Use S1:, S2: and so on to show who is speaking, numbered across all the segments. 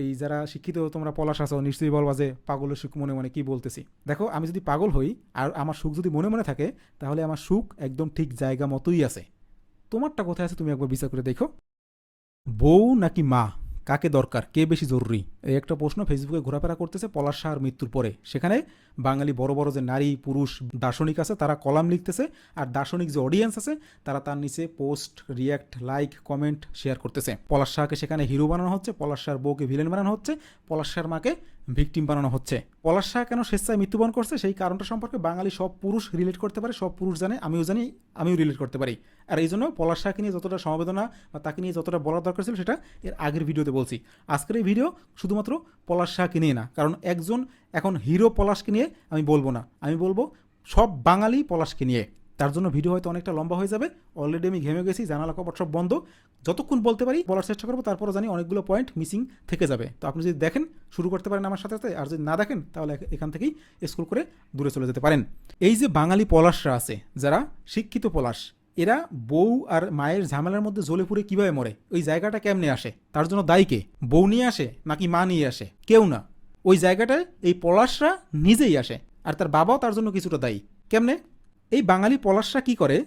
S1: এই যারা শিক্ষিত, তোমরা পলাশ আছো, নিশ্চয়ই বলবা যে পাগলের সুখ মনে মনে কি বলতেছি। দেখো, আমি যদি পাগল হই আর আমার সুখ যদি মনে মনে থাকে, তাহলে আমার সুখ একদম ঠিক জায়গা মতোই আছে। তোমারটা কোথায় আছে তুমি একবার বিচার করে দেখো। বউ নাকি মা? কাকে দরকার? কে বেশি জরুরি? এই একটা প্রশ্ন ফেসবুকে ঘোরাফেরা করতেছে পলাশ শাহর মৃত্যুর পরে। সেখানে বাঙালি বড় বড় যে নারী, পুরুষ, দার্শনিক আছে, তারা কলাম লিখতেছে আর দার্শনিক যে অডিয়েন্স আছে, তারা তার নিচে post react like comment share করতেছে। পলাশ শাহকে সেখানে হিরো বানানো হচ্ছে, পলাশ শাহর বউকে ভিলেন বানানো হচ্ছে, পলাশ শাহর মাকে ভিকটিম বানানো হচ্ছে। পলাশ শাহ কেন স্বেচ্ছায় মৃত্যুবরণ করছে? সেই কারণটা সম্পর্কে বাঙালি সব পুরুষ রিলেট করতে পারে, সব পুরুষ জানে, আমিও জানি, আমিও রিলেট করতে পারি। আর এই জন্য পলাশ শাহকে নিয়ে যতটা সমবেদনা বা তাকে নিয়ে যতটা বলার দরকার ছিল সেটা এর আগের ভিডিওতে বলছি। আজকের এই ভিডিও শুধুমাত্র পলাশ শাহকে নিয়ে না, কারণ একজন এখন হিরো পলাশকে নিয়ে আমি বলব না। আমি বলব সব বাঙালি পলাশকে নিয়ে। তার জন্য ভিডিও হয়তো অনেকটা লম্বা হয়ে যাবে। অলরেডি আমি ঘেমে গেছি, জানালা কপাট সব বন্ধ। যতক্ষণ বলতে পারি বলার চেষ্টা করব তারপরে জানি অনেকগুলো পয়েন্ট মিসিং থেকে যাবে। তো আপনি যদি দেখেন, শুরু করতে পারেন আমার সাথে সাথে, আর যদি না দেখেন, তাহলে এখান থেকেই স্কুল করে দূরে চলে যেতে পারেন। এই যে বাঙালি পলাশরা আছে, যারা শিক্ষিত পলাশ এরা বউ আর মায়ের ঝামেলার মধ্যে জ্বলে পুড়ে কীভাবে মরে? ওই জায়গাটা কেমনে আসে? তার জন্য দায়ী কে? বউ নিয়ে আসে নাকি মা নিয়ে আসে? কেউ না। ওই জায়গাটায় এই পলাশরা নিজেই আসে আর তার বাবাও তার জন্য কিছুটা দায়ী। কেমনে? এই বাঙালি পলাশরা কি করে?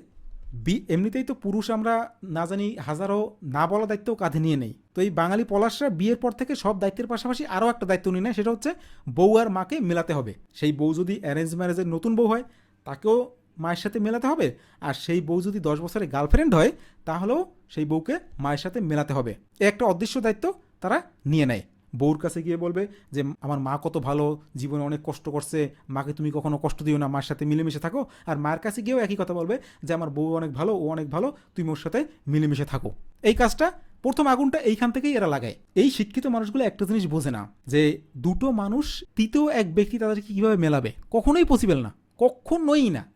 S1: বি এমনিতেই তো পুরুষ আমরা না জানি হাজারো না বলা দায়িত্বও কাঁধে নিয়ে নেই। তো এই বাঙালি পলাশরা বিয়ের পর থেকে সব দায়িত্বের পাশাপাশি আরও একটা দায়িত্ব নিয়ে নেয়, সেটা হচ্ছে বউ আর মাকে মেলাতে হবে। সেই বউ যদি অ্যারেঞ্জ ম্যারেজের নতুন বউ হয়, তাকেও মায়ের সাথে মেলাতে হবে। আর সেই বউ যদি দশ বছরের গার্লফ্রেন্ড হয়, তাহলেও সেই বউকে মায়ের সাথে মেলাতে হবে। একটা অদৃশ্য দায়িত্ব তারা নিয়ে নেয়। বউর কাছে গিয়ে বলবে যে, আমার মা কত ভালো, জীবনে অনেক কষ্ট করছে। মাকে তুমি কখনো কষ্ট দিও না মার সাথে মিলেমিশে থাকো। আর মায়ের কাছে গিয়েও একই কথা বলবে যে, আমার বউ অনেক ভালো, ও অনেক ভালো, তুমি ওর সাথে মিলেমিশে থাকো। এই কাজটা প্রথম আগুনটা এইখান থেকেই এরা লাগায়। এই শিক্ষিত মানুষগুলো একটা জিনিস বোঝে না যে, দুটো মানুষ, তৃতীয় এক ব্যক্তি তাদেরকে কীভাবে মেলাবে? কখনোই পসিবল না। কখনোই না।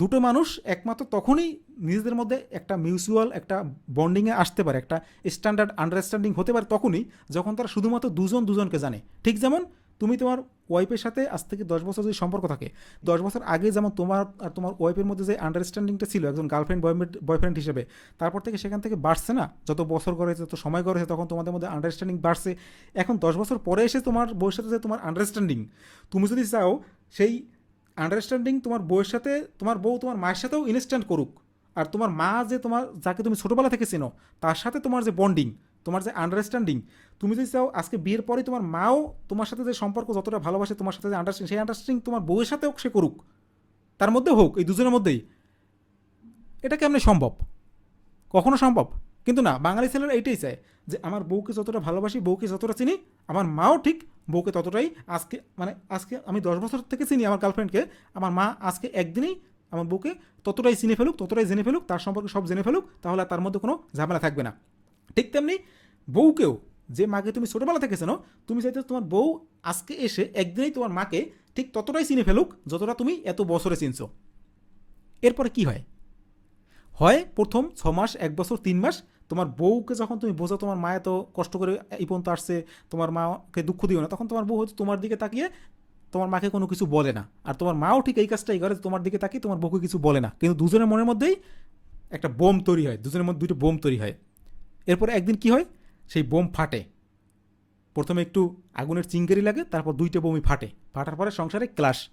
S1: দুটো মানুষ একমাত্র তখনই নিজেদের মধ্যে একটা মিউচুয়াল একটা বন্ডিংয়ে আসতে পারে, একটা স্ট্যান্ডার্ড আন্ডারস্ট্যান্ডিং হতে পারে তখনই যখন তারা শুধুমাত্র দুজন দুজনকে জানে। ঠিক যেমন তুমি তোমার ওয়াইফের সাথে আজ থেকে দশ বছর যদি সম্পর্ক থাকে, দশ বছর আগে যেমন তোমার আর তোমার ওয়াইফের মধ্যে যে আন্ডারস্ট্যান্ডিংটা ছিল, একজন গার্লফ্রেন্ড বয়ফ্রেন্ড হিসেবে, তারপর থেকে সেখান থেকে বাড়ছে না? যত বছর করেছে যত সময় করেছে তখন তোমাদের মধ্যে আন্ডারস্ট্যান্ডিং বাড়ছে। এখন দশ বছর পরে এসে তোমার বউয়ের সাথে যে তোমার আন্ডারস্ট্যান্ডিং তুমি যদি চাও সেই আন্ডারস্ট্যান্ডিং তোমার বউয়ের সাথে, তোমার বউ তোমার মায়ের সাথেও ইনস্ট্যান্ট করুক। আর তোমার মা যে তোমার, যাকে তুমি ছোটোবেলা থেকে চেনো, তার সাথে তোমার যে বন্ডিং তোমার যে আন্ডারস্ট্যান্ডিং তুমি যদি চাও আজকে বিয়ের পরে তোমার মাও তোমার সাথে যে সম্পর্ক যতটা ভালোবাসে, তোমার সাথে যে আন্ডারস্ট্যান্ডিং সেই আন্ডারস্ট্যান্ডিং তোমার বউয়ের সাথেও সে করুক। তার মধ্যে হোক, এই দুজনের মধ্যেই। এটা কেমনে সম্ভব? কখনো সম্ভব? কিন্তু না, বাঙালি ছেলেরা এইটাই চায় যে আমার বউকে যতটা ভালোবাসি, বউকে যতটা চিনি, আমার মাও ঠিক বউকে ততটাই আজকে মানে আজকে আমি দশ বছর থেকে চিনি আমার গার্লফ্রেন্ডকে আমার মা আজকে একদিনেই আমার বউকে ততটাই চিনে ফেলুক, ততটাই জেনে ফেলুক, তার সম্পর্কে সব জেনে ফেলুক, তাহলে তার মধ্যে কোনো ঝামেলা থাকবে না। ঠিক তেমনি বউকেও, যে মাকে তুমি ছোটোবেলা থেকে চেনো, তুমি চাইতে তোমার বউ আজকে এসে একদিনেই তোমার মাকে ঠিক ততটাই চিনে ফেলুক, যতটা তুমি এত বছরে চিনছো। এরপরে কি হয়? হয় প্রথম ছ মাস, এক বছর, তিন মাস তোমার বউকে যখন তুমি বোঝো তোমার মা এত কষ্ট করে এই পর্যন্ত আসছে, তোমার মাকে দুঃখ দিও না, তখন তোমার বউ হয়তো তোমার দিকে তাকিয়ে তোমার মাকে কোনো কিছু বলে না। আর তোমার মাও ঠিক এই কাজটাই করে তোমার দিকে তাকিয়ে তোমার বউকে কিছু বলে না। কিন্তু দুজনের মনের মধ্যেই একটা বোম তৈরি হয়, দুজনের মধ্যে দুটো বোম তৈরি হয়। এরপরে একদিন কি হয়? সেই বোম ফাটে। প্রথমে একটু আগুনের চিঙ্গারি লাগে, তারপর দুইটা বোমই ফাটে। ফাটার পরে সংসারে ক্লাশ।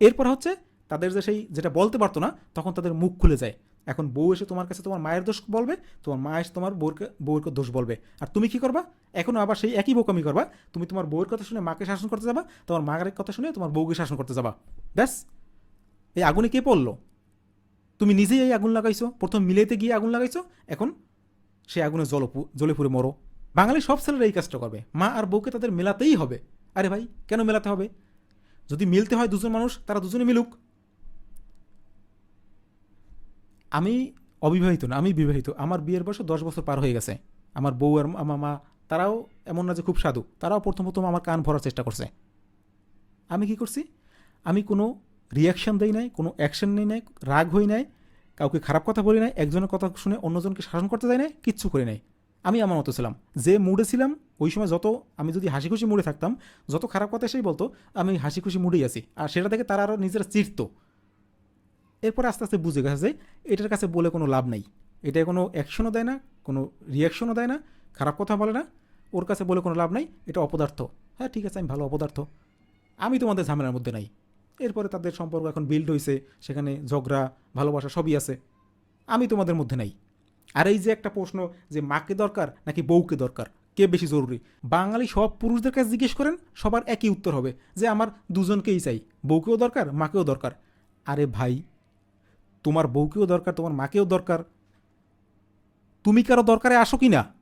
S1: এরপর হচ্ছে তাদের যে সেই যেটা বলতে পারতো না, তখন তাদের মুখ খুলে যায়। এখন বউ এসে তোমার কাছে তোমার মায়ের দোষ বলবে, তোমার মা এসে তোমার বউকে বউয়ের দোষ বলবে। আর তুমি কি করবা? এখনও আবার সেই একই বোকামি করবা। তুমি তোমার বউয়ের কথা শুনে মাকে শাসন করতে যাবা, তোমার মায়ের কথা শুনে তোমার বউকে শাসন করতে যাবা। ব্যাস। এই আগুনে কে পড়ল? তুমি নিজেই এই আগুন লাগাইছো। প্রথম মিলেতে গিয়ে আগুন লাগাইছো, এখন সেই আগুনে জল জ্বলে পুড়ে মরো। বাঙালি সব ছেলেরা এই কাজটা করবে। মা আর বউকে তাদের মেলাতেই হবে। আরে ভাই, কেন মেলাতে হবে? যদি মিলতে হয় দুজন মানুষ, তারা দুজনে মিলুক। আমি অবিবাহিত না, আমি বিবাহিত। আমার বিয়ের বয়স দশ বছর পার হয়ে গেছে। আমার বউ আর আমার মা, তারাও এমন না যে খুব সাধু, তারাও প্রথম প্রথম আমার কান ভরার চেষ্টা করছে। আমি কি করছি? আমি কোনো রিয়াকশন দেই নাই, কোনো অ্যাকশন নেই নাই, রাগ হই নাই, কাউকে খারাপ কথা বলি নাই, একজনের কথা শুনে অন্যজনকে শাসন করতে যাই নাই, কিচ্ছু করি নাই। আমি আমার মতো ছিলাম। যে মুডে ছিলাম, ওই সময় যত, আমি যদি হাসি খুশি মুডে থাকতাম, যত খারাপ কথা এসেই বলতো, আমি হাসি খুশি মুডেই আছি। আর সেটা থেকে তারা আরও নিজেরা চিরতো এরপর আস্তে আস্তে বুঝে গেছে যে এটার কাছে বলে কোনো লাভ নেই। এটা কোনো অ্যাকশনও দেয় না, কোনো রিয়াকশনও দেয় না, খারাপ কথা বলে না। ওর কাছে বলে কোনো লাভ নাই, এটা অপদার্থ। হ্যাঁ ঠিক আছে, আমি ভালো অপদার্থ। আমি তোমাদের ঝামেলার মধ্যে নাই। এরপরে তাদের সম্পর্ক এখন বিল্ড হয়েছে সেখানে ঝগড়া, ভালোবাসা সবই আছে। আমি তোমাদের মধ্যে নাই। আর এই যে একটা প্রশ্ন যে মাকে দরকার নাকি বউকে দরকার? কে বেশি জরুরি? বাঙালি সব পুরুষদের কাছে জিজ্ঞেস করেন, সবার একই উত্তর হবে যে আমার দুজনকেই চাই, বউকেও দরকার, মাকেও দরকার। আরে ভাই তোমার বউকেও দরকার, তোমার মাকেও দরকার। তুমি কারও দরকারে আসো কি না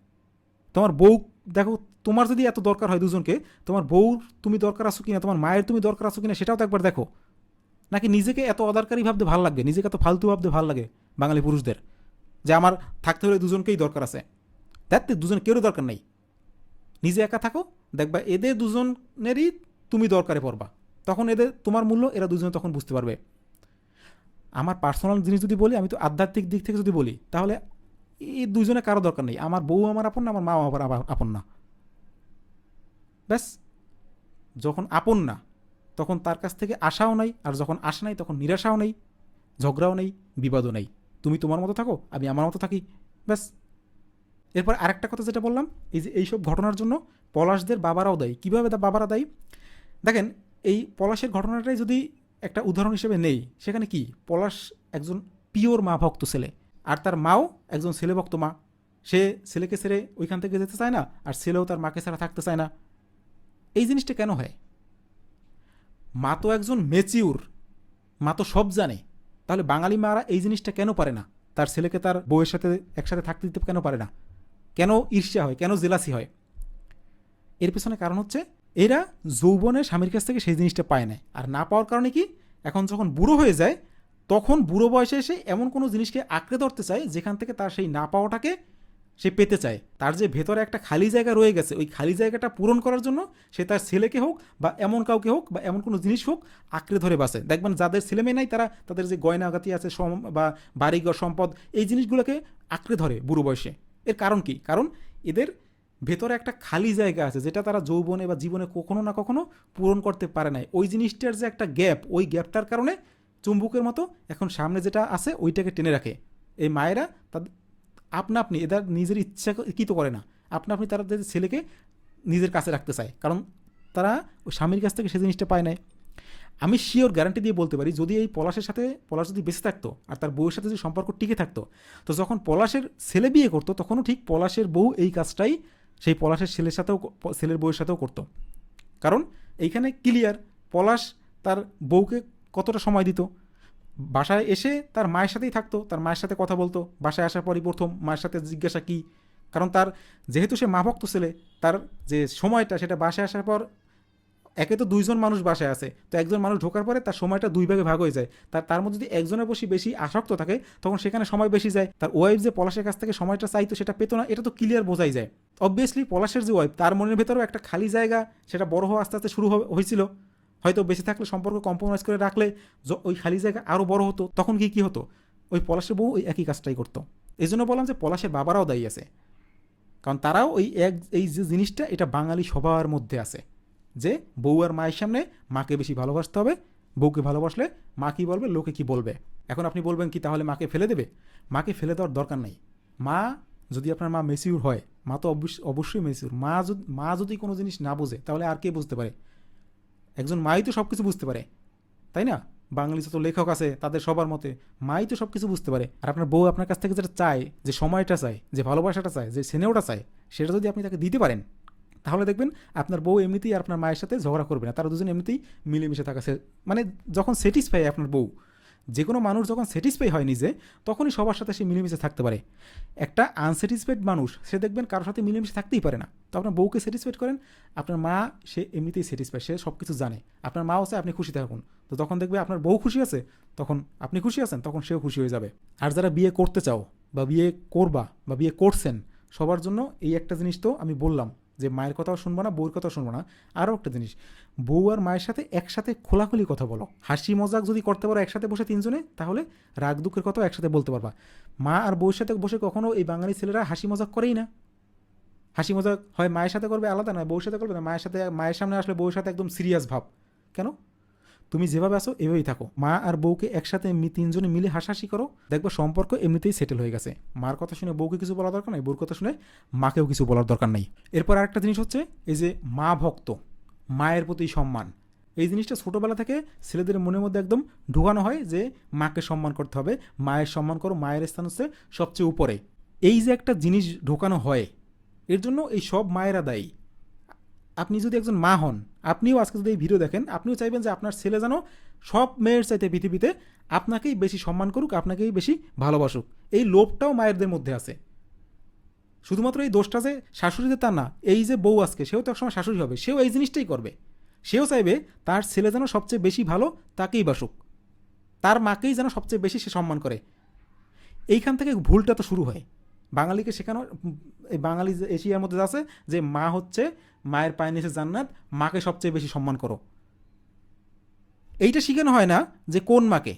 S1: তোমার বউ, দেখো, তোমার যদি এত দরকার হয় দুজনকে, তোমার বউর তুমি দরকার আসো কিনা, তোমার মায়ের তুমি দরকার আসো কিনা, সেটাও তো একবার দেখো। নাকি নিজেকে এত অদরকারি ভাবতে ভালো লাগবে নিজেকে এত ফালতু ভাবতে ভালো লাগে বাঙালি পুরুষদের? যে আমার থাকতে হলে দুজনকেই দরকার আছে। দেখ দুজন কেউরই দরকার নেই। নিজে একা থাকো, দেখবা এদের দুজনেরই তুমি দরকারে পড়বা। তখন এদের, তোমার মূল্য, এরা দুজনে তখন বুঝতে পারবে। আমার পার্সোনাল জিনিস যদি বলি, আমি তো আধ্যাত্মিক দিক থেকে যদি বলি, তাহলে এই দুজনে কারও দরকার নেই। আমার বউ আমার আপন না, আমার মা আমার আপন না। ব্যাস, যখন আপন না, তখন তার কাছ থেকে আশাও নাই, আর যখন আশা নাই, তখন নিরাশাও নেই, ঝগড়াও নেই, বিবাদও নেই। তুমি তোমার মতো থাকো, আমি আমার মতো থাকি। ব্যাস, এরপর আরেকটা কথা যেটা বললাম, এই যে এইসব ঘটনার জন্য পলাশদের বাবারাও দেয়। কীভাবে তা বাবারা দেয়? দেখেন, এই পলাশের ঘটনাটাই যদি একটা উদাহরণ হিসেবে নেই। সেখানে কি? পলাশ একজন পিওর মা ভক্ত ছেলে। আর তার মাও একজন ছেলে ভক্ত মা। সে ছেলেকে ছেড়ে ওইখান থেকে যেতে চায় না, আর ছেলেও তার মাকে ছাড়া থাকতে চায় না। এই জিনিসটা কেন হয়? মা তো একজন মেচিউর মা তো সব জানে। তাহলে বাঙালি মারা এই জিনিসটা কেন পারে না? তার ছেলেকে তার বউয়ের সাথে একসাথে থাকতে দিতে কেন পারে না? কেন ঈর্ষা হয়? কেন জেলাসি হয়? এর পেছনে কারণ হচ্ছে এরা যৌবনে স্বামীর কাছ থেকে সেই জিনিসটা পায় না আর না পাওয়ার কারণে কি? এখন যখন বুড়ো হয়ে যায়, তখন বুড়ো বয়সে এসে এমন কোনো জিনিসকে আঁকড়ে ধরতে চায়, যেখান থেকে তার সেই না পাওয়াটাকে সে পেতে চায়। তার যে ভেতরে একটা খালি জায়গা রয়ে গেছে, ওই খালি জায়গাটা পূরণ করার জন্য সে তার ছেলেকে হোক বা এমন কাউকে হোক বা এমন কোনো জিনিস হোক আঁকড়ে ধরে বাসে দেখবেন যাদের ছেলে মেয়ে নাই, তারা তাদের যে গয়নাগাতি আছে, সম, বা বাড়িঘর, সম্পদ, এই জিনিসগুলোকে আঁকড়ে ধরে বুড়ো বয়সে। এর কারণ কি? কারণ এদের ভেতরে একটা খালি জায়গা আছে যেটা তারা যৌবনে বা জীবনে কখনো না কখনো পূরণ করতে পারে নাই। ওই জিনিসটার যে একটা গ্যাপ, ওই গ্যাপটার কারণে চুম্বুকের মতো এখন সামনে যেটা আছে ওইটাকে টেনে রাখে। এই মায়েরা তাদের আপনা আপনি এদের নিজের ইচ্ছা কি তো করে না। আপনা আপনি তারা ছেলেকে নিজের কাছে রাখতে চায়। কারণ তারা ওই স্বামীর কাছ থেকে সে জিনিসটা পায় নাই। আমি শিওর গ্যারান্টি দিয়ে বলতে পারি, যদি এই পলাশের সাথে, পলাশ যদি বেঁচে থাকতো আর তার বউয়ের সাথে যদি সম্পর্ক টিকে থাকতো, তো যখন পলাশের ছেলে বিয়ে করতো, তখনও ঠিক পলাশের বউ এই কাজটাই সেই পলাশের ছেলের সাথেও ছেলের বউয়ের সাথেও করতো। কারণ এইখানে ক্লিয়ার পলাশ তার বউকে কতটা সময় দিত। বাসায় এসে তার মায়ের সাথেই থাকতো, তার মায়ের সাথে কথা বলতো, বাসায় আসার পরই প্রথম মায়ের সাথে জিজ্ঞাসা কী। কারণ তার, যেহেতু সে মা ভক্ত ছেলে, তার যে সময়টা সেটা বাসায় আসার পর একে তো দুইজন মানুষ বাসায় আছে, তো একজন মানুষ ঢোকার পরে তার সময়টা দুই ভাগে ভাগ হয়ে যায়। তার তার মধ্যে যদি একজনের বসে বেশি আসক্ত থাকে, তখন সেখানে সময় বেশি যায়। তার ওয়াইফ যে পলাশের কাছ থেকে সময়টা চাইতো সেটা পেতো না, এটা তো ক্লিয়ার বোঝাই যায়। অবভিয়াসলি পলাশের যে ওয়াইফ তার মনের ভেতরেও একটা খালি জায়গা, সেটা বড় হওয়া আস্তে আস্তে শুরু হয়েছিল। হয়তো বেঁচে থাকলে সম্পর্ক কম্প্রোমাইজ করে রাখলে ওই খালি জায়গা আরও বড় হতো, তখন কি কী হতো? ওই পলাশের বউ ওই একই কাজটাই করতো। এই জন্য বললাম যে পলাশের বাবারাও দায়ী আছে। কারণ তারাও ওই এক, এই যে জিনিসটা, এটা বাঙালি সবার মধ্যে আছে। যে বউ আর মায়ের সামনে মাকে বেশি ভালোবাসতে হবে, বউকে ভালোবাসলে মা কী বলবে, লোকে কি বলবে? এখন আপনি বলবেন কি, তাহলে মাকে ফেলে দেবে? মাকে ফেলে দেওয়ার দরকার নেই। মা যদি আপনার মা মেসিউর হয়, মা তো অবশ্যই মেসিউর মা যদি মা যদি কোনো জিনিস না বোঝে, তাহলে আর কে বুঝতে পারে? একজন মাই তো সব কিছু বুঝতে পারে, তাই না? বাঙালি যত লেখক আছে, তাদের সবার মতে মাই তো সব কিছু বুঝতে পারে। আর আপনার বউ আপনার কাছ থেকে যেটা চায়, যে সময়টা চায়, যে ভালোবাসাটা চায়, যে স্নেহটা চায়, সেটা যদি আপনি তাকে দিতে পারেন তাহলে দেখবেন আপনার বউ এমনিতেই আপনার মায়ের সাথে ঝগড়া করবে না। তারা দুজন এমনিতেই মিলেমিশে থাকা মানে যখন স্যাটিসফাই আপনার বউ যে কোনো মানুষ যখন স্যাটিসফাই হয় নিজে, তখনই সবার সাথে সে মিলেমিশে থাকতে পারে। একটা আনস্যাটিসফাইড মানুষ, সে দেখবেন কারোর সাথে মিলেমিশে থাকতেই পারে না। তো আপনার বউকে স্যাটিসফাইড করেন, আপনার মা, সে এমনিতেই স্যাটিসফাই সে সব কিছু জানে। আপনার মাও আছে আপনি খুশি থাকুন। তো তখন দেখবে আপনার বউ খুশি আছে, তখন আপনি খুশি আছেন, তখন সেও খুশি হয়ে যাবে। আর যারা বিয়ে করতে চাও, বা বিয়ে করবা, বা বিয়ে করছেন, সবার জন্য এই একটা জিনিস তো আমি বললাম। যে মায়ের কথাও শুনব না বউয়ের কথাও শুনব না, আরও একটা জিনিস। বউ আর মায়ের সাথে একসাথে খোলাখুলি কথা বলো। হাসি মজাক যদি করতে পারো একসাথে বসে তিনজনে, তাহলে রাগ দুঃখের কথাও একসাথে বলতে পারবা। মা আর বউয়ের সাথে বসে কখনো এই বাঙালি ছেলেরা হাসি মজাক করেই না। হাসি মজাক হয় মায়ের সাথে করবে আলাদা, নয় বউর সাথে করবে না। মায়ের সাথে, মায়ের সামনে আসলে বউয়ের সাথে একদম সিরিয়াস ভাব। কেন? তুমি যেভাবে আসো এভাবেই থাকো। মা আর বউকে একসাথে তিনজনে মিলে হাসাহাসি করো, দেখব সম্পর্ক এমনিতেই সেটেল হয়ে গেছে। মার কথা শুনে বউকে কিছু বলার দরকার নেই, বউর কথা শুনে মাকেও কিছু বলার দরকার নেই। এরপর আরেকটা জিনিস হচ্ছে, এই যে মা ভক্ত, মায়ের প্রতি সম্মান। এই জিনিসটা ছোটোবেলা থেকে ছেলেদের মনের মধ্যে একদম ঢুকানো হয় যে, মাকে সম্মান করতে হবে, মায়ের সম্মান করো, মায়ের স্থান হচ্ছে সবচেয়ে উপরে। এই যে একটা জিনিস ঢোকানো হয়, এর জন্য এই সব মায়েরা দায়ী। আপনি যদি একজন মা হন, আপনিও আজকে যদি এই ভিডিও দেখেন, আপনিও চাইবেন যে আপনার ছেলে যেন সব মেয়ের চাইতে পৃথিবীতে আপনাকেই বেশি সম্মান করুক, আপনাকেই বেশি ভালোবাসুক। এই লোভটাও মায়েরদের মধ্যে আছে। শুধুমাত্র এই দোষটা যে শাশুড়িদের তা না, এই যে বউ আজকে, সেও তো একসময় শাশুড়ি হবে, সেও এই জিনিসটাই করবে। সেও চাইবে তার ছেলে যেন সবচেয়ে বেশি ভালো তাকেই বাসুক। তার মাকেই যেন সবচেয়ে বেশি সে সম্মান করে। এইখান থেকে ভুলটা তো শুরু হয়। বাঙালিকে শেখানো, এই বাঙালি এশিয়ার মধ্যে আছে, যে মা হচ্ছে মায়ের পায়ে নিচে জান্নাত, মাকে সবচেয়ে বেশি সম্মান করো। এইটা শেখানো হয় না যে কোন মাকে,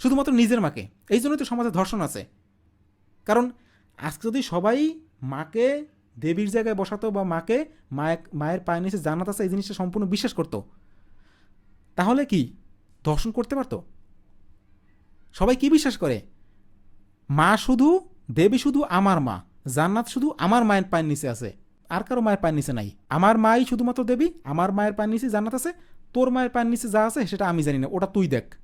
S1: শুধুমাত্র নিজের মাকে। এই জন্যই তো সমাজে ধর্ষণ আছে। কারণ আজকে যদি সবাই মাকে দেবীর জায়গায় বসাতো বা মাকে মায়ের মায়ের পায়ে নিচে জান্নাত আছে, এই জিনিসটা সম্পূর্ণ বিশ্বাস করতো, তাহলে কি ধর্ষণ করতে পারতো? সবাই কি বিশ্বাস করে? মা শুধু, দেবী শুধু আমার মা, জান্নাত শুধু আমার মায়ের পায়ের নিচে আছে। আর কারও মায়ের পায়ের নিচে নাই। আমার মাই শুধুমাত্র দেবী, আমার মায়ের পায়ের নিচে জান্নাত আছে, তোর মায়ের পায়ের নিচে যা আছে সেটা আমি জানি না, ওটা তুই দেখ।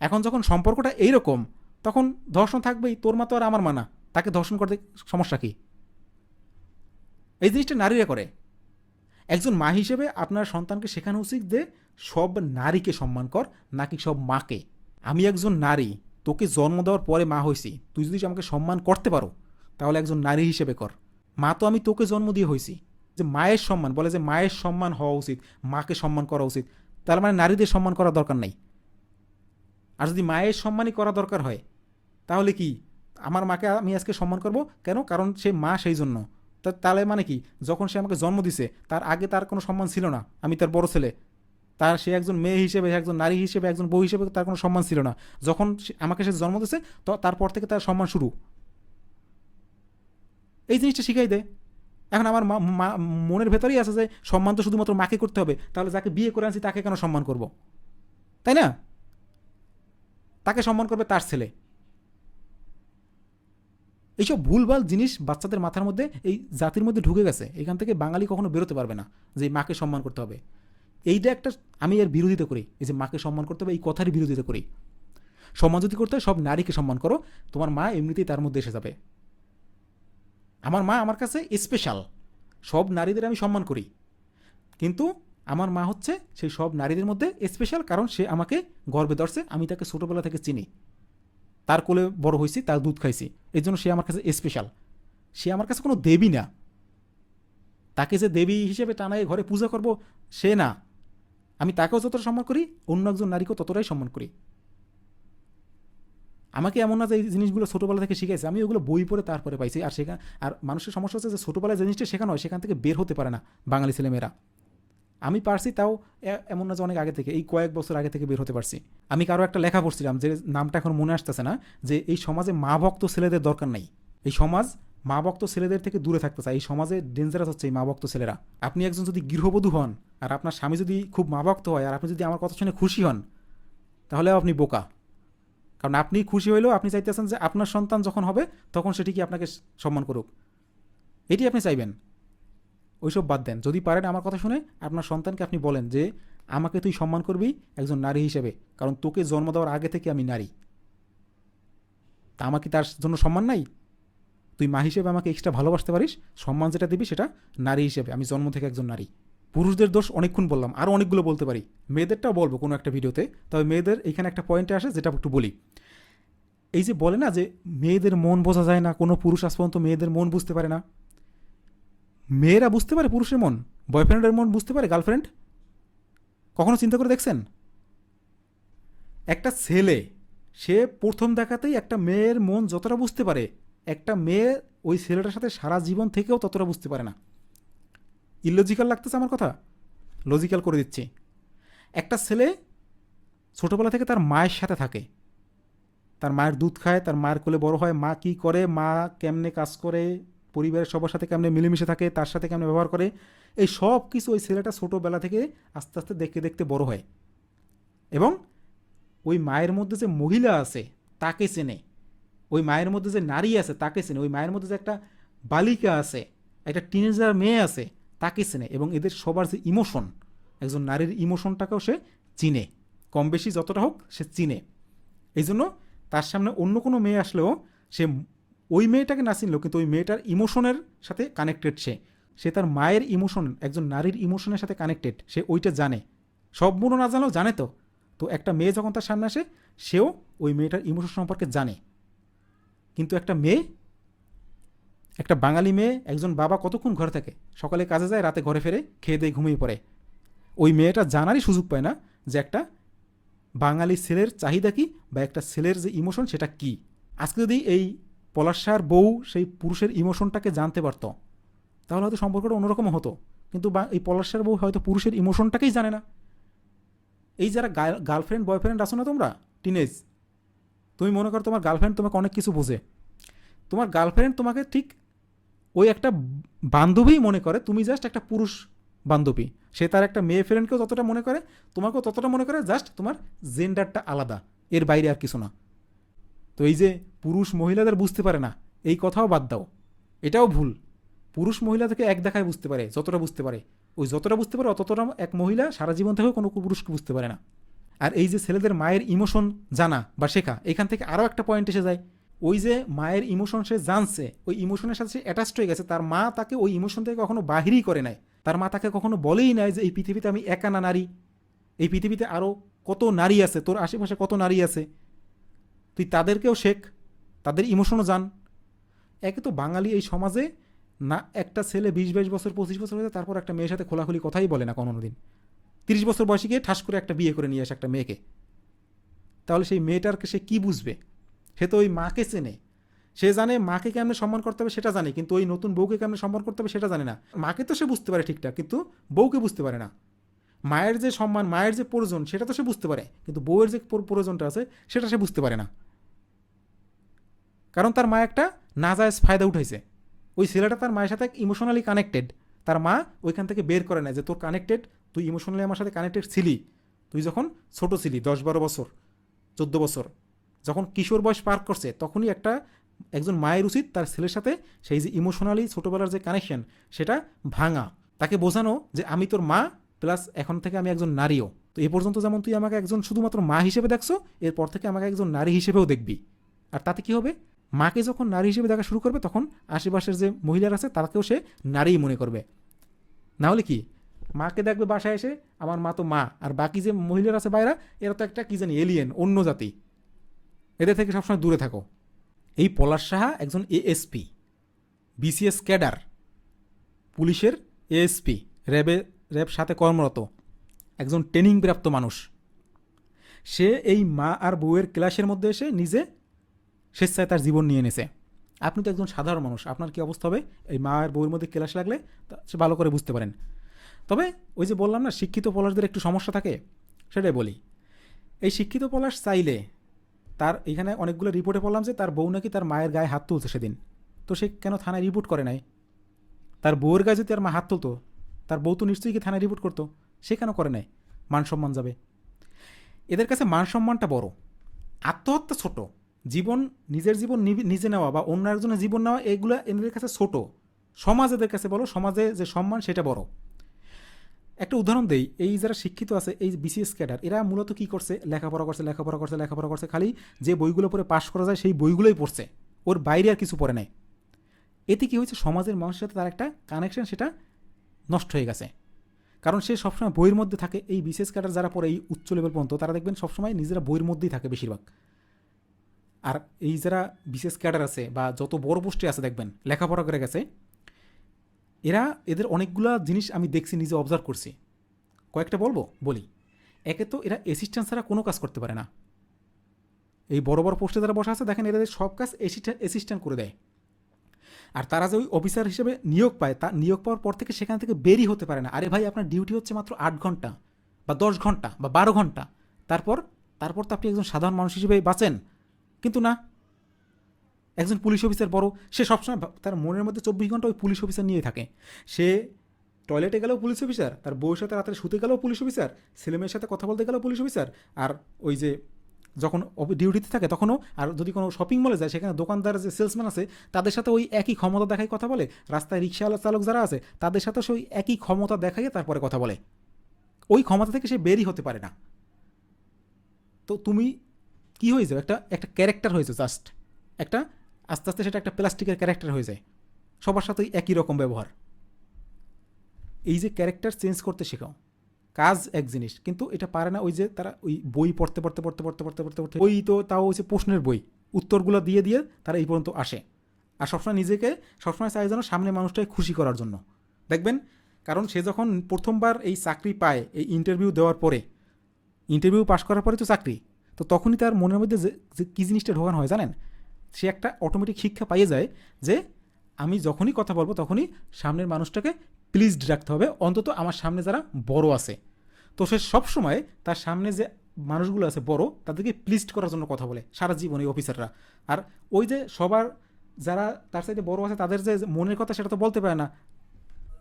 S1: এখন যখন সম্পর্কটা এইরকম, তখন ধর্ষণ থাকবেই, তোর মা তো আর আমার মা না। তাকে ধর্ষণ করতে সমস্যা কি? এই জিনিসটা নারীরা করে। একজন মা হিসেবে আপনার সন্তানকে শেখানো উচিত যে সব নারীকে সম্মান কর, নাকি সব মাকে। আমি একজন নারী তোকে জন্ম দেওয়ার পরে মা হয়েছি তুই যদি আমাকে সম্মান করতে পারো, তাহলে একজন নারী হিসেবে কর। মা তো আমি তোকে জন্ম দিয়ে হয়েছি যে মায়ের সম্মান, বলে যে মায়ের সম্মান হওয়া উচিত, মাকে সম্মান করা উচিত, তার মানে নারীদের সম্মান করা দরকার নাই। আর যদি মায়ের সম্মানই করা দরকার হয়, তাহলে কি আমার মাকে আমি আজকে সম্মান করব? কেন? কারণ সে মা সেই জন্য। তাহলে মানে কি? যখন সে আমাকে জন্ম দিছে, তার আগে তার কোনো সম্মান ছিল না। আমি তার বড় ছেলে। তার সে একজন মেয়ে হিসেবে একজন নারী হিসেবে, একজন বউ হিসেবে তার কোনো সম্মান ছিল না। যখন আমাকে সে জন্ম দিয়েছে তো তারপর থেকে তার সম্মান শুরু। এই জিনিসটা শিখাই দে। এখন আমার মা- মনের ভেতরেই আছে যে সম্মান তো শুধুমাত্র মাকে করতে হবে। তাহলে যাকে বিয়ে করে আনছি তাকে কেন সম্মান করব? তাই না? তাকে সম্মান করবে তার ছেলে। এইসব ভুলভাল জিনিস বাচ্চাদের মাথার মধ্যে এই জাতির মধ্যে ঢুকে গেছে। এখান থেকে বাঙালি কখনো বেরোতে পারবে না যে মাকে সম্মান করতে হবে। এইটা একটা, আমি এর বিরোধিতা করি, এই যে মাকে সম্মান করতে হবে, এই কথারই বিরোধিতা করি। সম্মান যদি করতে হয়, সব নারীকে সম্মান করো, তোমার মা এমনিতেই তার মধ্যে এসে যাবে। আমার মা আমার কাছে স্পেশাল সব নারীদের আমি সম্মান করি। কিন্তু আমার মা হচ্ছে সেই সব নারীদের মধ্যে স্পেশাল কারণ সে আমাকে গর্বে ধরছে, আমি তাকে ছোটোবেলা থেকে চিনি। তার কোলে বড় হয়েছি, তার দুধ খাইছি। এই জন্য সে আমার কাছে স্পেশাল সে আমার কাছে কোনো দেবী না। তাকে যে দেবী হিসেবে টানায় ঘরে পূজা করব, সে না। আমি তাকেও যতটা সম্মান করি, অন্য একজন নারীকেও ততটাই সম্মান করি। আমাকে এমন না যে এই জিনিসগুলো ছোটোবেলা থেকে শিখেছে আমি ওগুলো বই পড়ে তারপরে পাইছি। আর সেখানে, আর মানুষের সমস্যা হচ্ছে যে ছোটোবেলায় জিনিসটা শেখানো হয়, সেখান থেকে বের হতে পারে না বাঙালি ছেলেমেয়েরা। আমি পারছি তাও এমন না যে অনেক আগে থেকে, এই কয়েক বছর আগে থেকে বের হতে পারছি। আমি কারও একটা লেখা পড়ছিলাম যে নামটা এখন মনে আসতেছে না, যে এই সমাজে মা ভক্ত ছেলেদের দরকার নাই। এই সমাজ মা ভক্ত ছেলেদের থেকে দূরে থাকতে চায়। এই সমাজে ডেঞ্জারাস হচ্ছে এই মা ভক্ত ছেলেরা। আপনি একজন যদি গৃহবধূ হন, আর আপনার স্বামী যদি খুব মা ভক্ত হয়, আর আপনি যদি আমার কথা শুনে খুশি হন তাহলেও আপনি বোকা। কারণ আপনি খুশি হইলেও আপনি চাইতেছেন যে আপনার সন্তান যখন হবে, তখন সেটি কি আপনাকে সম্মান করুক। এটি আপনি চাইবেন। ওইসব বাদ দেন। যদি পারেন আমার কথা শুনে, আপনার সন্তানকে আপনি বলেন যে, আমাকে তুই সম্মান করবি একজন নারী হিসেবে, কারণ তোকে জন্ম দেওয়ার আগে থেকে আমি নারী। তা আমাকে তার জন্য সম্মান নাই? তুই মা হিসেবে আমাকে এক্সট্রা ভালোবাসতে পারিস, সম্মান যেটা দিবি সেটা নারী হিসেবে। আমি জন্ম থেকে একজন নারী। পুরুষদের দোষ অনেকক্ষণ বললাম আরও অনেকগুলো বলতে পারি। মেয়েদেরটাও বলব কোনো একটা ভিডিওতে তবে মেয়েদের এখানে একটা পয়েন্টে আসে যেটা একটু বলি। এই যে বলে না যে মেয়েদের মন বোঝা যায় না, কোনো পুরুষ আজ পর্যন্ত মেয়েদের মন বুঝতে পারে না। মেয়েরা বুঝতে পারে পুরুষের মন বয়ফ্রেন্ডের মন বুঝতে পারে গার্লফ্রেন্ড কখনো চিন্তা করে দেখছেন? একটা ছেলে, সে প্রথম দেখাতেই একটা মেয়ের মন যতটা বুঝতে পারে একটা মেয়ে ওই ছেলেটার সাথে সারা জীবন থেকেও ততটা বুঝতে পারে না। ইলজিক্যাল লাগতেছে আমার কথা? লজিক্যাল করে দিচ্ছি। একটা ছেলে ছোটোবেলা থেকে তার মায়ের সাথে থাকে। তার মায়ের দুধ খায়, তার মায়ের কোলে বড় হয়, মা কি করে, মা কেমনে কাজ করে, পরিবারের সবার সাথে কেমনে মিলেমিশে থাকে, তার সাথে কেমনে ব্যবহার করে, এই সব কিছু ওই ছেলেটা ছোটোবেলা থেকে আস্তে আস্তে দেখতে দেখতে বড় হয়। এবং ওই মায়ের মধ্যে যে মহিলা আছে, তাকে চেনে। ওই মায়ের মধ্যে যে নারী আছে, তাকে চেনে। ওই মায়ের মধ্যে যে একটা বালিকা আছে, একটা টিনেজার মেয়ে আছে, তাকে চেনে এবং এদের সবার যে ইমোশন একজন নারীর ইমোশনটাকেও সে চিনে। কম বেশি যতটা হোক সে চিনে। এই জন্য তার সামনে অন্য কোনো মেয়ে আসলেও সে ওই মেয়েটাকে না চিনলেও কিন্তু ওই মেয়েটার ইমোশনের সাথে কানেক্টেড সে। সে তার মায়ের ইমোশন একজন নারীর ইমোশনের সাথে কানেক্টেড সে ওইটা জানে। সব মনো না জানলেও জানে তো। তো একটা মেয়ে যখন তার সামনে আসে, সেও ওই মেয়েটার ইমোশন সম্পর্কে জানে। কিন্তু একটা মেয়ে, একটা বাঙালি মেয়ে, একজন বাবা কতক্ষণ ঘরে থাকে? সকালে কাজে যায়, রাতে ঘরে ফেরে, খেয়ে দিয়ে ঘুমিয়ে পড়ে। ওই মেয়েটা জানারই সুযোগ পায় না যে একটা বাঙালি ছেলের চাহিদা কী বা একটা ছেলের যে ইমোশন সেটা কি। আজকে যদি এই পলাশার বউ সেই পুরুষের ইমোশনটাকে জানতে পারতো, তাহলে হয়তো সম্পর্কটা অন্যরকম হতো। কিন্তু এই পলাশার বউ হয়তো পুরুষের ইমোশনটাকেই জানে না। এই যারা গার্লফ্রেন্ড বয়ফ্রেন্ড আসো না তোমরা? টিনেজ তুমি মনে করো তোমার গার্লফ্রেন্ড তোমাকে অনেক কিছু বোঝে। তোমার গার্লফ্রেন্ড তোমাকে ঠিক ওই একটা বান্ধবীই মনে করে, তুমি জাস্ট একটা পুরুষ বান্ধবী। সে তার একটা মেয়ে ফ্রেন্ডকেও যতটা মনে করে, তোমাকেও ততটা মনে করে জাস্ট তোমার জেন্ডারটা আলাদা, এর বাইরে আর কিছু না। তো এই যে পুরুষ মহিলাদের বুঝতে পারে না, এই কথাও বাদ দাও। এটাও ভুল। পুরুষ মহিলা থেকে এক দেখায় বুঝতে পারে, যতটা বুঝতে পারে। ওই যতটা বুঝতে পারে অতটা এক মহিলা সারা জীবন থেকেও কোনো পুরুষকে বুঝতে পারে না। আর এই যে ছেলেদের মায়ের ইমোশন জানা বা শেখা, এখান থেকে আরও একটা পয়েন্ট এসে যায়। ওই যে মায়ের ইমোশন সে জানছে, ওই ইমোশনের সাথে সে অ্যাটাচড হয়ে গেছে, তার মা তাকে ওই ইমোশন থেকে কখনো বাহিরই করে নাই। তার মা তাকে কখনো বলেই নাই যে এই পৃথিবীতে আমি একা না নারী। এই পৃথিবীতে আরও কত নারী আছে, তোর আশেপাশে কত নারী আছে? তুই তাদেরকেও শেখ, তাদের ইমোশনও জান। একে তো বাঙালি এই সমাজে না একটা ছেলে বিশ বাইশ বছর, পঁচিশ বছর হয়ে তারপর একটা মেয়ের সাথে খোলাখুলি কথাই বলে না কোনো দিন তিরিশ বছর বয়সে গিয়ে ঠাস করে একটা বিয়ে করে নিয়ে আসে একটা মেয়েকে। তাহলে সেই মেয়েটারকে সে কী বুঝবে? সে তো ওই মাকে চেনে। সে জানে মাকে কেমনে সম্মান করতে হবে সেটা জানে, কিন্তু ওই নতুন বউকে কেমনে সম্মান করতে হবে সেটা জানে না। মাকে তো সে বুঝতে পারে ঠিকঠাক, কিন্তু বউকে বুঝতে পারে না। মায়ের যে সম্মান, মায়ের যে প্রয়োজন, সেটা তো সে বুঝতে পারে, কিন্তু বউয়ের যে প্রয়োজনটা আছে, সেটা সে বুঝতে পারে না। কারণ তার মা একটা নাজায়জ ফায়দা উঠাইছে। ওই ছেলেটা তার মায়ের সাথে ইমোশনালি কানেক্টেড তার মা ওইখান থেকে বের করে নেয় যে, তোর কানেক্টেড তুই ইমোশনালি আমার সাথে কানেক্টেড ছিলি। তুই যখন ছোট ছিলি, দশ বারো বছর, চোদ্দ বছর, যখন কিশোর বয়স পার করছে, তখনই একটা, একজন মায়ের উচিত তার ছেলের সাথে সেই যে ইমোশনালি ছোটোবেলার যে কানেকশন সেটা ভাঙা। তাকে বোঝানো যে, আমি তোর মা প্লাস এখন থেকে আমি একজন নারীও। তো এ পর্যন্ত যেমন তুই আমাকে একজন শুধুমাত্র মা হিসেবে দেখছ, এরপর থেকে আমাকে একজন নারী হিসেবেও দেখবি। আর তাতে কি হবে? মাকে যখন নারী হিসেবে দেখা শুরু করবে, তখন আশেপাশের যে মহিলারা আছে, তাকেও সে নারীই মনে করবে। না হলে কি? মাকে দেখবে বাসায় এসে, আমার মা তো মা, আর বাকি যে মহিলারা আছে বাইরা এরা তো একটা কি জানি এলিয়েন অন্য জাতি। এদের থেকে সবসময় দূরে থাকো। এই পলাশ সাহা একজন এএসপি বিসিএস ক্যাডার, পুলিশের এএসপি র্যাবে, র্যাব সাথে কর্মরত, একজন ট্রেনিং প্রাপ্ত মানুষ। সে এই মা আর বউয়ের ক্লাসের মধ্যে এসে নিজে স্বেচ্ছায় তার জীবন নিয়ে এনেছে আপনি তো একজন সাধারণ মানুষ, আপনার কি অবস্থা হবে? এই মা আর বউয়ের মধ্যে ক্লাস লাগলে সে ভালো করে বুঝতে পারেন। তবে ওই যে বললাম না, শিক্ষিত পলাশদের একটু সমস্যা থাকে, সেটাই বলি। এই শিক্ষিত পলাশ চাইলে তার এখানে অনেকগুলো রিপোর্টে পড়লাম যে তার বউ নাকি তার মায়ের গায়ে হাত তুলছে সেদিন। তো সে কেন থানায় রিপোর্ট করে নাই? তার বউয়ের গায়ে যদি তার মা হাত তুলতো, তার বউ তো নিশ্চয়ই কি থানায় রিপোর্ট করতো? সে কেন করে নাই? মান সম্মান যাবে। এদের কাছে মান সম্মানটা বড়। আত্মহত্যা ছোট। জীবন, নিজের জীবন নিজে নেওয়া বা অন্য একজনের জীবন নেওয়া, এগুলো এদের কাছে ছোট। সমাজ এদের কাছে বলো, সমাজে যে সম্মান সেটা বড়। একটা উদাহরণ দেই, এই যারা শিক্ষিত আছে, এই বিসিএস ক্যাডার এরা মূলত কী করছে? লেখাপড়া করছে লেখাপড়া করছে লেখাপড়া করছে, খালি যে বইগুলো পড়ে পাশ করা যায়, সেই বইগুলোই পড়ছে। ওর বাইরে আর কিছু পড়ে নাই। এতে কী হয়েছে? সমাজের মানুষের সাথে তার একটা কানেকশন সেটা নষ্ট হয়ে গেছে। কারণ সে সবসময় বইয়ের মধ্যে থাকে। এই বিশেষ ক্যাডার যারা পড়ে, এই উচ্চ লেভেল পর্যন্ত, তারা দেখবেন সবসময় নিজেরা বইয়ের মধ্যেই থাকে বেশিরভাগ। আর এই যারা বিশেষ ক্যাডার আছে বা যত বড় পোস্টে আছে, দেখবেন, লেখাপড়া করে গেছে, এরা এদের অনেকগুলো জিনিস আমি দেখছি, নিজে অবজার্ভ করছি। কয়েকটা বলব? বলি। একে তো এরা অ্যাসিস্ট্যান্ট ছাড়া কোনো কাজ করতে পারে না। এই বড় বড় পোস্টে যারা বসা আছে, দেখেন, এদের সব কাজ অ্যাসিস্ট্যান্ট করে দেয়। আর তারা যে ওই অফিসার হিসেবে নিয়োগ পায়, তা নিয়োগ পাওয়ার পর থেকে সেখান থেকে বেরই হতে পারে না। আরে ভাই, আপনার ডিউটি হচ্ছে মাত্র আট ঘণ্টা, বা দশ ঘণ্টা, বা বারো ঘণ্টা। তারপর তারপর তো আপনি একজন সাধারণ মানুষ হিসেবে বাঁচেন। কিন্তু না। একজন পুলিশ অফিসার বড়, সে সবসময় তার মনের মধ্যে চব্বিশ ঘণ্টা ওই পুলিশ অফিসার নিয়ে থাকে। সে টয়লেটে গেলেও পুলিশ অফিসার, তার বউয়ের সাথে রাত্রে শুতে গেলেও পুলিশ অফিসার ছেলেমেয়ের সাথে কথা বলতে গেলেও পুলিশ অফিসার, আর ওই যে যখন ডিউটিতে থাকে তখনও, আর যদি কোনো শপিং মলে যায়, সেখানে দোকানদার যে সেলসম্যান আছে, তাদের সাথে ওই একই ক্ষমতা দেখাই কথা বলে। রাস্তায় রিক্সাওয়ালা চালক যারা আছে, তাদের সাথে সে ওই একই ক্ষমতা দেখাইয়ে তারপরে কথা বলে। ওই ক্ষমতা থেকে সে বেরই হতে পারে না। তো তুমি কি হয়ে যাও একটা একটা ক্যারেক্টার হয়েছে জাস্ট একটা, আস্তে আস্তে সেটা একটা প্লাস্টিকের ক্যারেক্টার হয়ে যায়। সবার সাথেই একই রকম ব্যবহার। এই যে ক্যারেক্টার চেঞ্জ করতে শেখাও। কাজ এক জিনিস, কিন্তু এটা পারে না ওই যে তারা ওই বই পড়তে পড়তে পড়তে পড়তে পড়তে পড়তে পড়তে। বই তো তাও হচ্ছে প্রশ্নের বই। উত্তরগুলো দিয়ে দিয়ে তারা এই পর্যন্ত আসে। আর সবসময় নিজেকে, সবসময় চাই যেন সামনে মানুষটাকে খুশি করার জন্য। দেখবেন, কারণ সে যখন প্রথমবার এই চাকরি পায়, এই ইন্টারভিউ দেওয়ার পরে ইন্টারভিউ পাশ করার পরে তো চাকরি। তো তখনই তার মনের মধ্যে যে কী জিনিসটা ঢোকানো হয় জানেন? সে একটা অটোমেটিক শিক্ষা পাইয়ে যায় যে, আমি যখনই কথা বলব তখনই সামনের মানুষটাকে প্লিজড রাখতে হবে। অন্তত আমার সামনে যারা বড় আছে। তো সে সবসময় তার সামনে যে মানুষগুলো আছে বড়, তাদেরকে প্লিজড করার জন্য কথা বলে, সারা জীবন এই অফিসাররা। আর ওই যে সবার যারা তার সাথে বড় আছে, তাদের যে মনের কথা সেটা তো বলতে পারে না।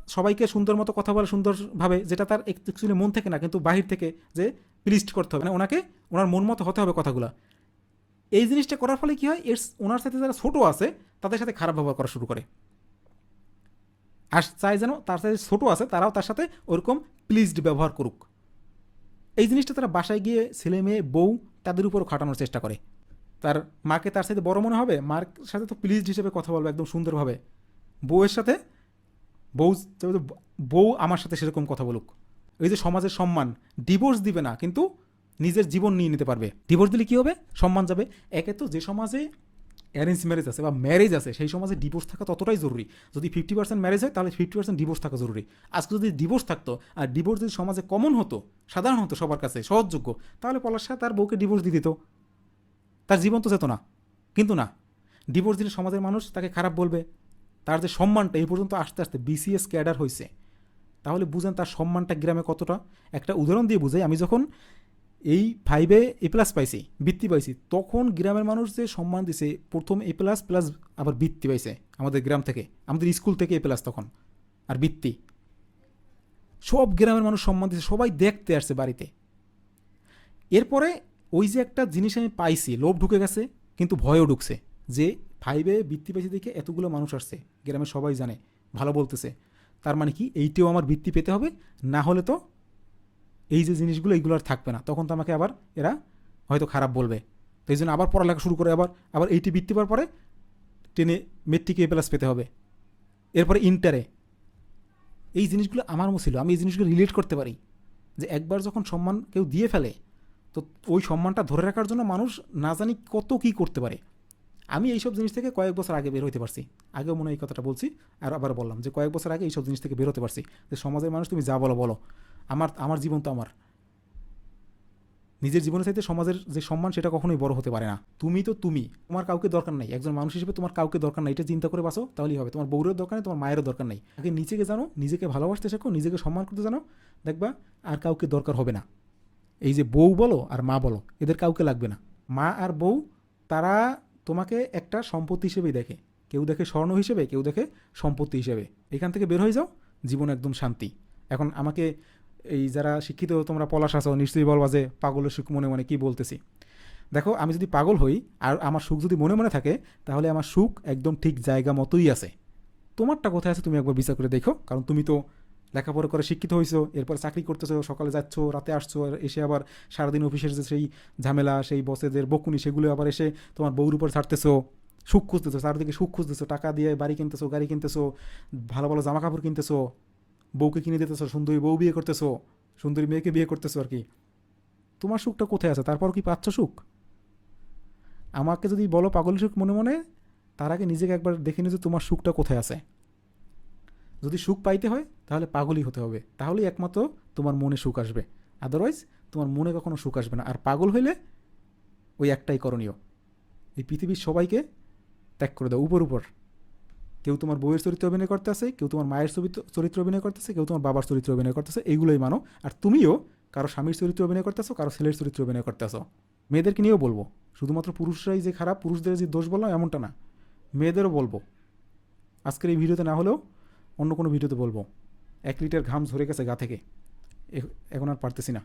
S1: সবাইকে সুন্দর মতো কথা বলে সুন্দরভাবে, যেটা তার অ্যাকচুয়ালি মন থেকে না, কিন্তু বাহির থেকে যে প্লিস্ট করতে হবে। মানে ওনাকে, ওনার মন মতো হতে হবে কথাগুলো। এই জিনিসটা করার ফলে কী হয়, এর ওনার সাথে যারা ছোটো আছে, তাদের সাথে খারাপ ব্যবহার করা শুরু করে। আর চাই যেন তার সাথে ছোটো আছে, তারাও তার সাথে ওরকম প্লিজড ব্যবহার করুক। এই জিনিসটা তারা বাসায় গিয়ে ছেলে মেয়ে, বউ, তাদের উপর খাটানোর চেষ্টা করে। তার মাকে তার সাথে বড় মনে হবে, মার সাথে তো প্লিজড হিসেবে কথা বলবে একদম সুন্দরভাবে। বউয়ের সাথে বউ বউ আমার সাথে সেরকম কথা বলুক। এই যে সমাজের সম্মান ডিভোর্স দিবে না, কিন্তু নিজের জীবন নিয়ে নিতে পারবে। ডিভোর্স দিলে কী হবে? সম্মান যাবে। একে তো যে সমাজে অ্যারেঞ্জ ম্যারেজ আছে বা ম্যারেজ আছে, সেই সমাজে ডিভোর্স থাকা ততটাই জরুরি। যদি ফিফটি পার্সেন্ট ম্যারেজ হয়, তাহলে ফিফটি পার্সেন্ট ডিভোর্স থাকা জরুরি। আজকে যদি ডিভোর্স থাকতো আর ডিভোর্স যদি সমাজে কমন হতো, সাধারণ হতো সবার কাছে, সহজযোগ্য, তাহলে পলাশ তার বউকে ডিভোর্স দিয়ে দিত। তার জীবন তো যেত না। কিন্তু না ডিভোর্স দিলে সমাজের মানুষ তাকে খারাপ বলবে। তার যে সম্মানটা এই পর্যন্ত আস্তে আস্তে বিসিএস ক্যাডার হয়েছে তাহলে বুঝেন তার সম্মানটা গ্রামে কতটা? একটা উদাহরণ দিয়ে বুঝাই, আমি যখন এই ফাইভে এ প্লাস পাইছি, বৃত্তি পাইছি, তখন গ্রামের মানুষ যে সম্মান দিছে, প্রথম এ প্লাস প্লাস আবার বৃত্তি পাইছে আমাদের গ্রাম থেকে, আমাদের স্কুল থেকে এ প্লাস তখন, আর বৃত্তি। সব গ্রামের মানুষ সম্মান দিছে, সবাই দেখতে আসছে বাড়িতে। এরপরে ওই যে একটা জিনিস আমি পাইছি, লোভ ঢুকে গেছে, কিন্তু ভয়ও ঢুকছে। যে ফাইভে বৃত্তি পাইছে দেখে এতগুলো মানুষ আসছে। গ্রামে সবাই জানে, ভালো বলতেছে। তার মানে কি? এইটাও আমার বৃত্তি পেতে হবে, না হলে তো এই যে জিনিসগুলো এইগুলো আর থাকবে না। তখন তো আমাকে আবার এরা হয়তো খারাপ বলবে। তো এই জন্য আবার পড়ালেখা শুরু করে আবার আবার এইটি বৃত্তি পাওয়ার পরে টেনে মেট্রিকে এ প্লাস পেতে হবে। এরপরে ইন্টারে এই জিনিসগুলো আমার ছিল, আমি এই জিনিসগুলো রিলেট করতে পারি। যে একবার যখন সম্মান কেউ দিয়ে ফেলে, তো ওই সম্মানটা ধরে রাখার জন্য মানুষ না জানি কত কী করতে পারে। আমি এইসব জিনিস থেকে কয়েক বছর আগে বের হতে পারছি। আগেও মনে এই কথাটা বলছি, আর আবার বললাম যে কয়েক বছর আগে এইসব জিনিস থেকে বের হতে পারছি। যে সমাজের মানুষ তুমি যা বলো বলো। আমার আমার জীবন তো আমার। নিজের জীবনের চাইতে সমাজের যে সম্মান সেটা কখনোই বড় হতে পারে না। তুমি তো তুমি। তোমার কাউকে দরকার নাই। একজন মানুষ হিসেবে তোমার কাউকে দরকার নাই। এটা চিন্তা করে বাসো তাহলেই হবে। তোমার বউরের দরকার নেই, তোমার মায়েরও দরকার নেই। আগে নিজেকে জানো, নিজেকে ভালোবাসতে শেখো, নিজেকে সম্মান করতে জানো। দেখবা আর কাউকে দরকার হবে না। এই যে বউ বলো আর মা বলো, এদের কাউকে লাগবে না। মা আর বউ, তারা তোমাকে একটা সম্পত্তি হিসেবেই দেখে। কেউ দেখে স্বর্ণ হিসেবে, কেউ দেখে সম্পত্তি হিসেবে। এখান থেকে বের হয়ে যাও, জীবন একদম শান্তি। এখন আমাকে এই যারা শিক্ষিত, তোমরা পলাশ আছো, নিশ্চয়ই বলবা যে পাগলের সুখ মনে মনে কি বলতেছি। দেখো, আমি যদি পাগল হই আর আমার সুখ যদি মনে মনে থাকে, তাহলে আমার সুখ একদম ঠিক জায়গা মতোই আছে। তোমারটা কোথায় আছে তুমি একবার বিচার করে দেখো, কারণ তুমি তো লেখাপড়া করে শিক্ষিত হয়েছো এরপর চাকরি করতেছো, সকালে যাচ্ছ, রাতে আসছো এসে আবার সারাদিন অফিসের যে সেই ঝামেলা, সেই বসেদের বকুনি, সেগুলো আবার এসে তোমার বউর উপর ছাড়তেছো, সুখ খুঁজতেছো, চারদিকে সুখ খুঁজতেছো, টাকা দিয়ে বাড়ি কিনতেছো, গাড়ি কিনতেছো, ভালো ভালো জামা কাপড় কিনতেছো, বউকে কিনে দিতেছো, সুন্দরী বউ বিয়ে করতেছো, সুন্দরী মেয়েকে বিয়ে করতেছো আর কি। তোমার সুখটা কোথায় আছে? তারপর কি পাচ্ছ সুখ? আমাকে যদি বলো পাগল সুখ মনে মনে, তার আগে নিজেকে একবার দেখে যে তোমার সুখটা কোথায় আছে। যদি সুখ পাইতে হয় তাহলে পাগলই হতে হবে। তাহলেই একমাত্র তোমার মনে সুখ আসবে। আদারওয়াইজ তোমার মনে কখনো সুখ আসবে না। আর পাগল হইলে ওই একটাই করণীয়। এই পৃথিবীর সবাইকে ত্যাগ করে দাও, উপর উপর। কেউ তোমার বউয়ের চরিত্র অভিনয় করতেছে কেউ তোমার মায়ের চরিত্র- চরিত্র অভিনয় করতেছে কেউ তোমার বাবার চরিত্র অভিনয় করতেছে এইগুলোই মানো। আর তুমিও কারও স্বামীর চরিত্র অভিনয় করতেছো কারও ছেলের চরিত্র অভিনয় করতেছো মেয়েদেরকে নিয়েও বলব। শুধুমাত্র পুরুষরাই যে খারাপ, পুরুষদের যে দোষ বললাম এমনটা না। মেয়েদেরও বলব। আজকের এই ভিডিওতে না হলেও অন্য কোনো ভিডিওতে বলব। এক লিটার ঘাম ঝরে গেছে গা থেকে। এখন আর পারতেছি না।